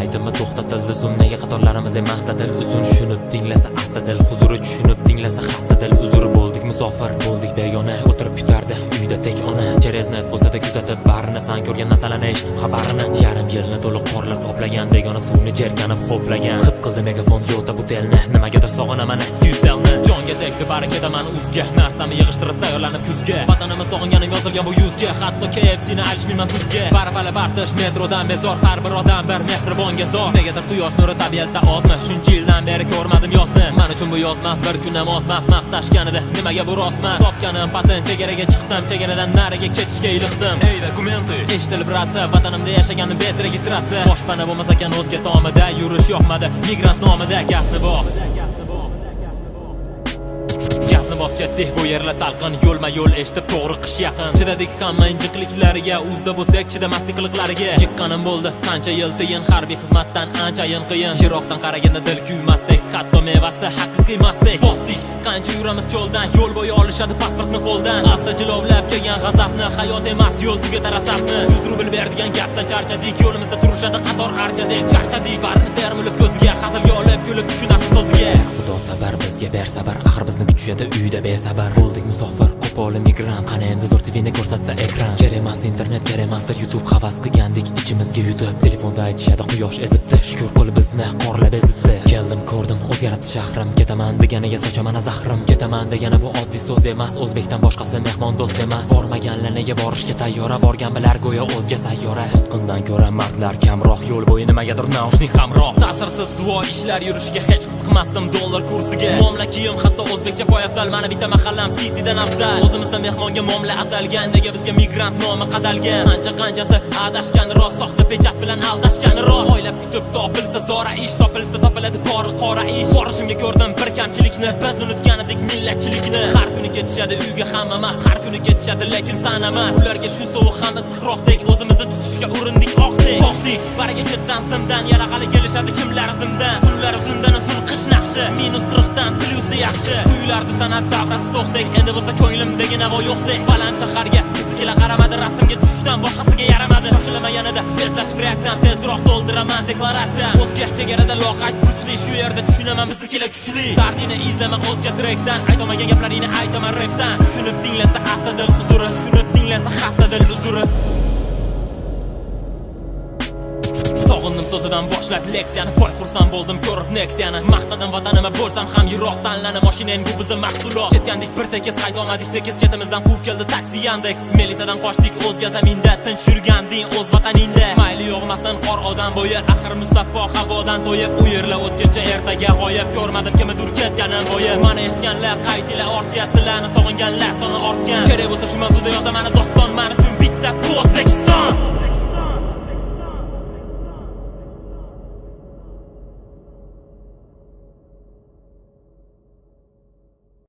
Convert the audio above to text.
faoliyati to'xtatildi zumnaga qatorlarimiz emas dil uzun tushunib tinglasa asta dil huzuri tushunib tinglasa xastadil uzr bo'ldik musofir bo'ldik begona. O'tirib kutardi uyda tek ona. Chereznat bo'lsa-da kuzatib barini san ko'rgan narsalarni eshitib xabarini. Yarim yilni to'liq qorlar qoplagan begona suvni jerkanib ho'plagan hid qildi megafon yo'ta butelni. Nimagadir sog'inaman. Jonga tegdi bari ketaman uzga. Narsani yig'ishtirib tayyorlanib kuzga. Vatanimni sog'inganim yozilgan bu yuzga. Hatto KFC'ni alishmayman tuzga barpala bartish metrodan bezor har bir odam bir mehribonga zor. Negadir quyosh nuri tabiatda ozmi? Shuncha yildan beri ko'rmadim yozni man uchun bu yozmas bir kun ham ozmas maqtashganida nimaga bu rostmas topganim patent chegaraga chiqdim chegaradan nariga ketishga iliqdim. Ey dokumenты eshitilib ratsiya vatanimda yashaganim bez registratsiya. Boshpana bo'lmas ekan o'zga tomida yurish yoqmadi. Migrant nomida gazni bos gazni bu yerlar salqin yo'lma yo'l eshitib to'g'ri qish yaqin. Chidadik hamma injiqliklariga o'zda bo'lsak chidamaslik qiliqlariga. Yiqqanim bo'ldi qancha yil tiyin harbiy xizmatdan anchayin qiyin. Yiroqdan qaraganda dil kuymasdek hatto mevasi haqiqiy emasdek bosdik qancha yuramiz cho'ldan yo'l bo'yi olishadi pasportni qo'ldan. Asta jilovlab kelgan g'azabni hayot emas yo'l tugatar asabni yuz rubl beradigan gapdan charchadik yo'limizda turishadi qator archadek. Charchadik barini termilib ko'ziga hazilga olib kulib tushunarsiz so'ziga xudo sabar bizga ber sabr axir bizni kutishadi uyda besabr bo'ldik musofir qo'pol migrant qani endi zo'r tvni ko'rsatsa ekran. Kerak emas internet kerak emasdir youtube havas qilgandik ichimizga yutib telefonda aytishadi quyosh ezibdi shukur qil bizni qorlab ezibdi keldim ko'rdim o'zgardi shahrim ketaman deganiga sochaman zahrim ketaman degani bu oddiy so'z emas o'zbekdan boshqasi mehmon do'st emas bormaganlar nega borishga tayyora. Borgan bilar go'yo o'zga sayyora. Sotqindan ko'ra mardlar kamroq yo'l bo'yi nimagadir naushnik hamroh. Ta'sirsiz duo ishlar yurishiga hech qiziqmasdim dollar kursiga muomala kiyim hatto o'zbekcha poyafzal mana bitta mahallam citydan afzal o'zimizda mehmonga muomala atalgan nega bizga migrant nomi qadalgan? Qancha qanchasi adashgan rost soxta pechat bilan aldashgan rost. Oylab kutib topilsa zora ish topilsa topiladi pori qora ish. Borishimga ko'rdim bir kamchilikni biz unutgan edik millatchilikni. Har kuni ketishadi uyga hamma emas har kuni ketishadi lekin san emas. Ularga shu sovuq ham issiqroqdek o'zimizni tutishga urindik oqdek oqdik bariga ketdan simdan yaraqali kelishadi kimlar zimdan? Kunlar zimdan yaxshi. Minus qirqdan plyusi yaxshi. Tuyulardi san'at davrasi to'xtek endi bo'lsa ko'nglimdagi navo yo'qdek baland shaharga biznikilar qaramadi. Rasmga tushishdan boshqasiga yaramadi. Shoshilma yanada. Tezlashib reaksiyam tezroq to'ldiraman. Deklaratsiya. O'zga chegarada loqayd kuchli. Shu yerda tushunaman. Biznikilar kuchli. Dardini izlama. O'zga trekdan aytolmagan gaplaringni aytaman. Repdan tushunib tinglasa asta dil huzuri. Tushunib tinglasa xasta dil uzuri Sog'indim so'zidan boshlab leksiyani Voy xursand bo'ldim ko'rib neksiyani. Maqtadim vatanimga bo'lsam ham yiroq sanlani. Mashinang bu bizni mahsulot. Ketgandik bir tekis qaytolmadik tekis. Ketimizdan quvib keldi taksi Yandex. Melisadan qochdik o'zga zaminda Tinch yurganding o'z vataningda. Mayli yog'masin qor odam bo'yi Axir musaffo havodan to'yib. U yerlar o'tguncha ertaga g'oyib. Ko'rmadim kimnidir ketganim bo'yi. Mana eshitganlar qaytinglar ortga Sizlarni sog'inganlar soni ortgan. Kerak bo'lsa shu mavzuda yozaman